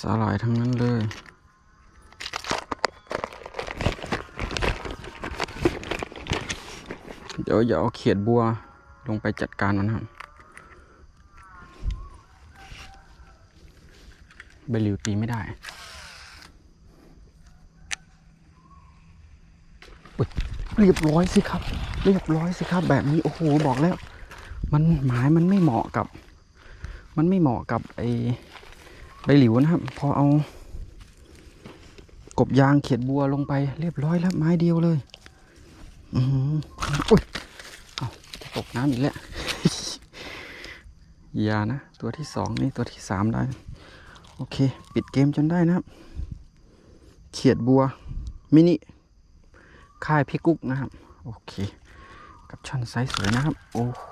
สาหร่ายทั้งนั้นเลยเดี๋ยวอย่าเอาเขียดบัวลงไปจัดการมันครับใบหลิวตีไม่ได้เรียบร้อยสิครับ เรียบร้อยสิครับ แบบนี้โอ้โหบอกแล้ว มันหมายมันไม่เหมาะกับ มันไม่เหมาะกับไอ ใบหลิวนะครับ พอเอา กบยางเขียดบัวลงไปเรียบร้อยแล้วไม้เดียวเลย อืออุ้ยเอาจะตกน้ำอีกแล้วอย่านะ ตัวที่สองนี่ตัวที่สามได้ โอเค ปิดเกมจนได้นะครับ เขียดบัว มินิ ค่ายพี่กุ๊กนะครับ โอเค กับช่อนไซส์สวยนะครับ โอ้โห